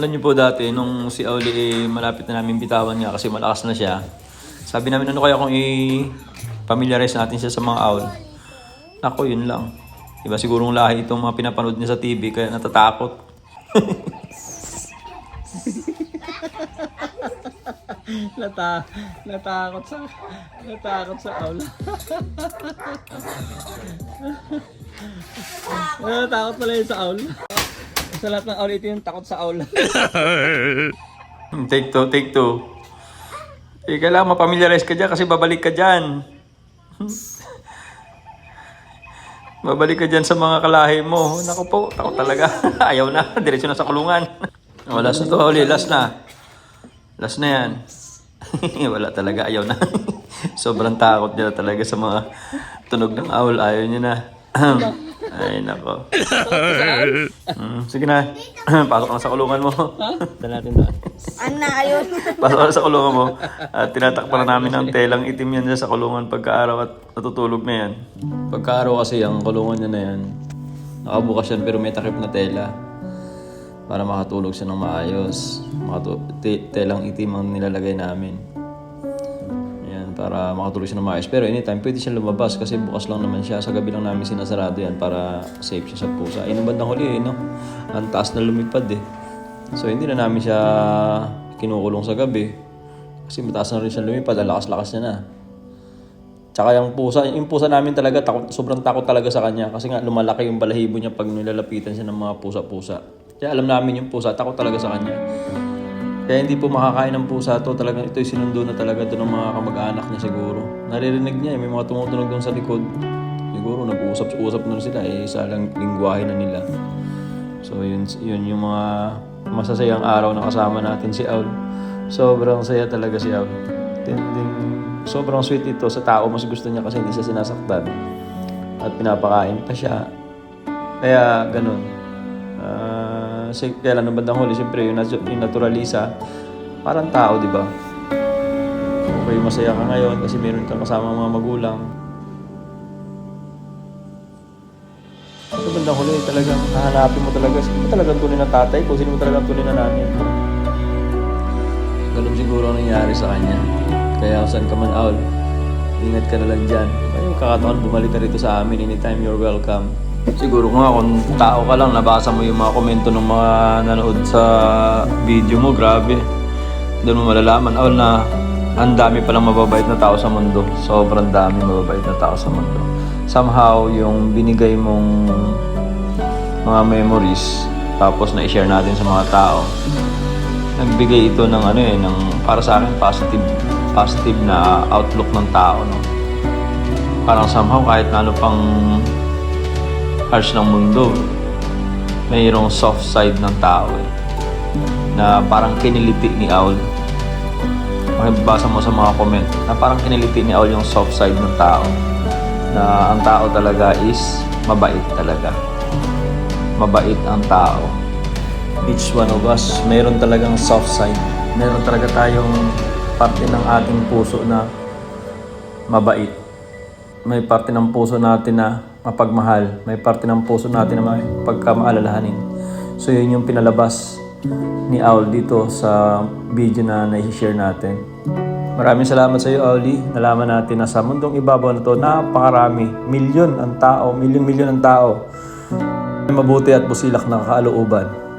Alam niyo po dati, nung si Auli eh, malapit na namin bitawan niya kasi malakas na siya. Sabi namin, ano kaya kung i-familiarize natin siya sa mga owl? Ako, yun lang. Diba sigurong lahi itong mga pinapanood niya sa TV kaya natatakot. Nata natakot sa natakot sa aula. natakot pala yun sa aula. Sa lahat ng aula ito yung takot sa aula. Take two, take two. Eh, kailangan mapamiliarize ka dyan kasi babalik ka dyan. babalik ka dyan sa mga kalahi mo. Naku po, takot talaga. Ayaw na, diretso na sa kulungan. Wala sa to, uli, last na. Last na yan. Wala talaga, ayaw na. Sobrang takot niya talaga sa mga tunog ng owl. Ayaw niya na. Ay, nako. Mm, sige na. Pasok ka na sa kulungan mo. Dala natin doon. Ana, ayun. Pasok ka na sa kulungan mo. At tinatakpan na namin ng telang itim yan sa kulungan pagka-araw at natutulog na yan. Pagka-araw kasi ang kulungan niya na yan, nakabukas yan pero may takip na tela para makatulog siya ng maayos. Makatu- te- telang itim ang nilalagay namin. Para makatulog siya ng maayos. Pero anytime, pwede siya lumabas kasi bukas lang naman siya. Sa gabi lang namin sinasarado yan para safe siya sa pusa. Ay, nung bandang huli, eh, no? Ang taas na lumipad eh. So, hindi na namin siya kinukulong sa gabi. Kasi mataas na rin siya lumipad, ang lakas-lakas niya na. Tsaka yung pusa, yung pusa namin talaga, takot, sobrang takot talaga sa kanya. Kasi nga lumalaki yung balahibo niya pag nilalapitan siya ng mga pusa-pusa. Kaya alam namin yung pusa, takot talaga sa kanya. Kaya hindi po makakain ng pusa to. Talagang ito'y sinundo na talaga to ng mga kamag-anak niya siguro. Naririnig niya, eh, may mga tumutunog doon sa likod. Siguro nag-uusap-usap na sila, eh, isa lang lingwahe na nila. So yun, yun yung mga masasayang araw na kasama natin si Aul. Sobrang saya talaga si Aul. Tinding, sobrang sweet ito sa tao. Mas gusto niya kasi hindi siya sinasaktan. At pinapakain pa siya. Kaya ganun. Ah, si, kaya lang nung bandang huli, siyempre yung, yung naturalisa, parang tao, di ba? Okay, masaya ka ngayon kasi meron kang kasama mga magulang. Sa bandang huli, talagang hahanapin mo talaga, sino ba talagang tunay na tatay ko, sino ba talagang tunay na nanay ko. Ganun siguro ang nangyari sa kanya. Kaya saan ka man out, ingat ka na lang dyan. May kakataon bumalik ka rito sa amin anytime you're welcome. Siguro nga kung tao ka lang, nabasa mo yung mga komento ng mga nanood sa video mo, grabe. Doon mo malalaman, Aul, na ang dami palang mababait na tao sa mundo. Sobrang dami mababait na tao sa mundo. Somehow, yung binigay mong mga memories, tapos na i-share natin sa mga tao, nagbigay ito ng ano eh, ng para sa akin positive positive na outlook ng tao no. Parang somehow kahit na ano pang harsh ng mundo, mayroong soft side ng tao eh. Na parang kiniliti ni Aul. Makibasa mo sa mga comment na parang kiniliti ni Aul yung soft side ng tao. Na ang tao talaga is mabait talaga. Mabait ang tao each one of us, mayroon talagang soft side. Meron talaga tayong parte ng ating puso na mabait. May parte ng puso natin na mapagmahal. May parte ng puso natin na pagkamaalalahanin. So yun yung pinalabas ni Aul dito sa video na na-share natin. Maraming salamat sa iyo, Auli. Nalaman natin na sa mundong ibabaw na to, napakarami. Milyon ang tao, milyon-milyon ang tao. Mabuti at busilak na kalooban